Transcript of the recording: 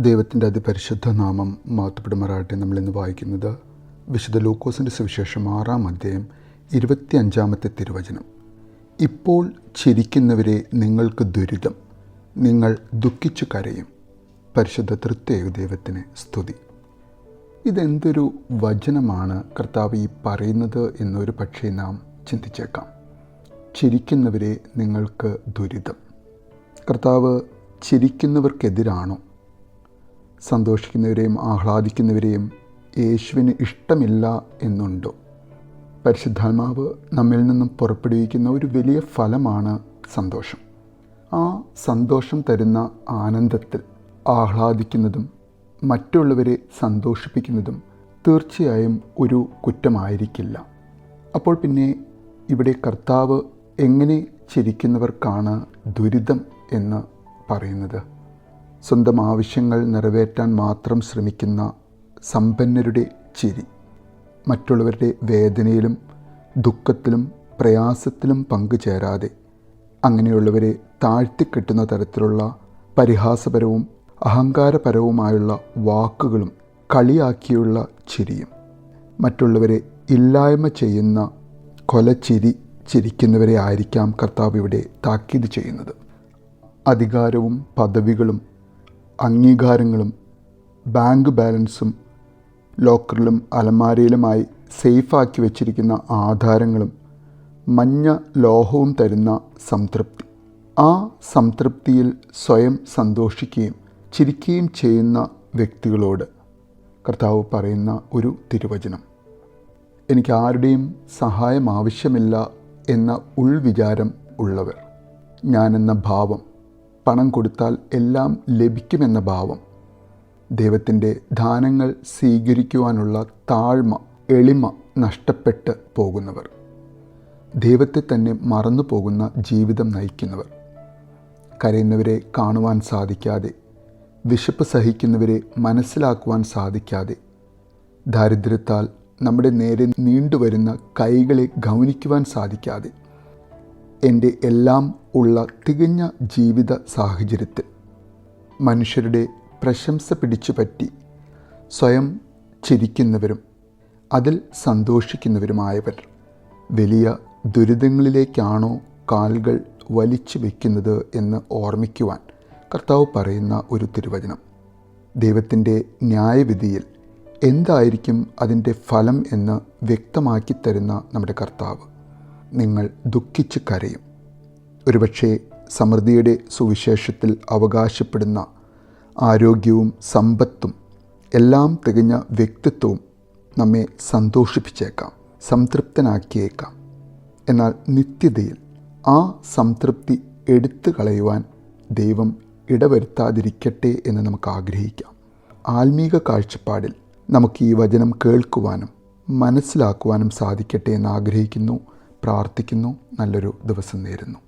ദൈവത്തിന്റെ അതിപരിശുദ്ധ നാമം മാത്തുപിടുമാറാട്ടെ നമ്മളിന്ന് വായിക്കുന്നത് വിശുദ്ധ ലൂക്കോസിന്റെ സുവിശേഷം ആറാം അധ്യായം ഇരുപത്തി അഞ്ചാമത്തെ തിരുവചനം. ഇപ്പോൾ ചിരിക്കുന്നവരെ നിങ്ങൾക്ക് ദുരിതം നിങ്ങൾ ദുഃഖിച്ചു കരയും. പരിശുദ്ധ തൃത്യേക ദൈവത്തിന് സ്തുതി. ഇതെന്തൊരു വചനമാണ് കർത്താവ് ഈ പറയുന്നത് എന്നൊരു പക്ഷേ നാം ചിന്തിച്ചേക്കാം. ചിരിക്കുന്നവരെ നിങ്ങൾക്ക് ദുരിതം. കർത്താവ് ചിരിക്കുന്നവർക്കെതിരാണോ സന്തോഷിക്കുന്നവരെയും ആഹ്ലാദിക്കുന്നവരെയും യേശുവിന് ഇഷ്ടമില്ല എന്നുണ്ടോ? പരിശുദ്ധാത്മാവ് നമ്മിൽ നിന്നും പുറപ്പെടുവിക്കുന്ന ഒരു വലിയ ഫലമാണ് സന്തോഷം. ആ സന്തോഷം തരുന്ന ആനന്ദത്തിൽ ആഹ്ലാദിക്കുന്നതും മറ്റുള്ളവരെ സന്തോഷിപ്പിക്കുന്നതും തീർച്ചയായും ഒരു കുറ്റമായിരിക്കില്ല. അപ്പോൾ പിന്നെ ഇവിടെ കർത്താവ് എങ്ങനെ ചിരിക്കുന്നവർക്കാണ് ദുരിതം എന്ന് പറയുന്നത്? സ്വന്തം ആവശ്യങ്ങൾ നിറവേറ്റാൻ മാത്രം ശ്രമിക്കുന്ന സമ്പന്നരുടെ ചിരി. മറ്റുള്ളവരുടെ വേദനയിലും ദുഃഖത്തിലും പ്രയാസത്തിലും പങ്കുചേരാതെ അങ്ങനെയുള്ളവരെ താഴ്ത്തിക്കെട്ടുന്ന തരത്തിലുള്ള പരിഹാസപരവും അഹങ്കാരപരവുമായുള്ള വാക്കുകളും കളിയാക്കിയുള്ള ചിരിയും. മറ്റുള്ളവരെ ഇല്ലായ്മ ചെയ്യുന്ന കൊലച്ചിരി ചിരിക്കുന്നവരെ ആയിരിക്കാം കർത്താവ് ഇവിടെ താക്കീത് ചെയ്യുന്നത്. അധികാരവും പദവികളും അംഗീകാരങ്ങളും ബാങ്ക് ബാലൻസും ലോക്കറിലും അലമാരയിലുമായി സേഫാക്കി വച്ചിരിക്കുന്ന ആധാരങ്ങളും മഞ്ഞ ലോഹവും തരുന്ന സംതൃപ്തി. ആ സംതൃപ്തിയിൽ സ്വയം സന്തോഷിക്കുകയും ചിരിക്കുകയും ചെയ്യുന്ന വ്യക്തികളോട് കർത്താവ് പറയുന്ന ഒരു തിരുവചനം. എനിക്ക് ആരുടെയും സഹായം ആവശ്യമില്ല എന്ന ഉൾവിചാരം ഉള്ളവർ ഞാനെന്ന ഭാവം പണം കൊടുത്താൽ എല്ലാം ലഭിക്കുമെന്ന ഭാവം. ദൈവത്തിന്റെ ദാനങ്ങൾ സ്വീകരിക്കുവാനുള്ള താഴ്മ എളിമ നഷ്ടപ്പെട്ട് പോകുന്നവർ. ദൈവത്തെ തന്നെ മറന്നു പോകുന്ന ജീവിതം നയിക്കുന്നവർ. കരയുന്നവരെ കാണുവാൻ സാധിക്കാതെ വിശപ്പ് സഹിക്കുന്നവരെ മനസ്സിലാക്കുവാൻ സാധിക്കാതെ ദാരിദ്ര്യത്താൽ നമ്മുടെ നേരെ നീണ്ടുവരുന്ന കൈകളെ ഗൗനിക്കുവാൻ സാധിക്കാതെ എന്റെ എല്ലാം ഉള്ള തികഞ്ഞ ജീവിത സാഹചര്യത്തിൽ മനുഷ്യരുടെ പ്രശംസ പിടിച്ചുപറ്റി സ്വയം ചിരിക്കുന്നവരും അതിൽ സന്തോഷിക്കുന്നവരുമായവർ വലിയ ദുരിതങ്ങളിലേക്കാണോ കാലുകൾ വലിച്ചു വയ്ക്കുന്നത് എന്ന് ഓർമ്മിക്കുവാൻ കർത്താവ് പറയുന്ന ഒരു തിരുവചനം. ദൈവത്തിന്റെ ന്യായവിധിയിൽ എന്തായിരിക്കും അതിന്റെ ഫലം എന്ന് വ്യക്തമാക്കി തരുന്ന നമ്മുടെ കർത്താവ്. നിങ്ങൾ ദുഃഖിച്ച് കരയും. ഒരുപക്ഷെ സമൃദ്ധിയുടെ സുവിശേഷത്തിൽ അവകാശപ്പെടുന്ന ആരോഗ്യവും സമ്പത്തും എല്ലാം തികഞ്ഞ വ്യക്തിത്വവും നമ്മെ സന്തോഷിപ്പിച്ചേക്കാം സംതൃപ്തനാക്കിയേക്കാം. എന്നാൽ നിത്യതയിൽ ആ സംതൃപ്തി എടുത്തു കളയുവാൻ ദൈവം ഇടവരുത്താതിരിക്കട്ടെ എന്ന് നമുക്ക് ആഗ്രഹിക്കാം. ആത്മീക കാഴ്ചപ്പാടിൽ നമുക്ക് ഈ വചനം കേൾക്കുവാനും മനസ്സിലാക്കുവാനും സാധിക്കട്ടെ എന്ന് ആഗ്രഹിക്കുന്നു പ്രാർത്ഥിക്കുന്നു നല്ലൊരു ദിവസം നേരുന്നു.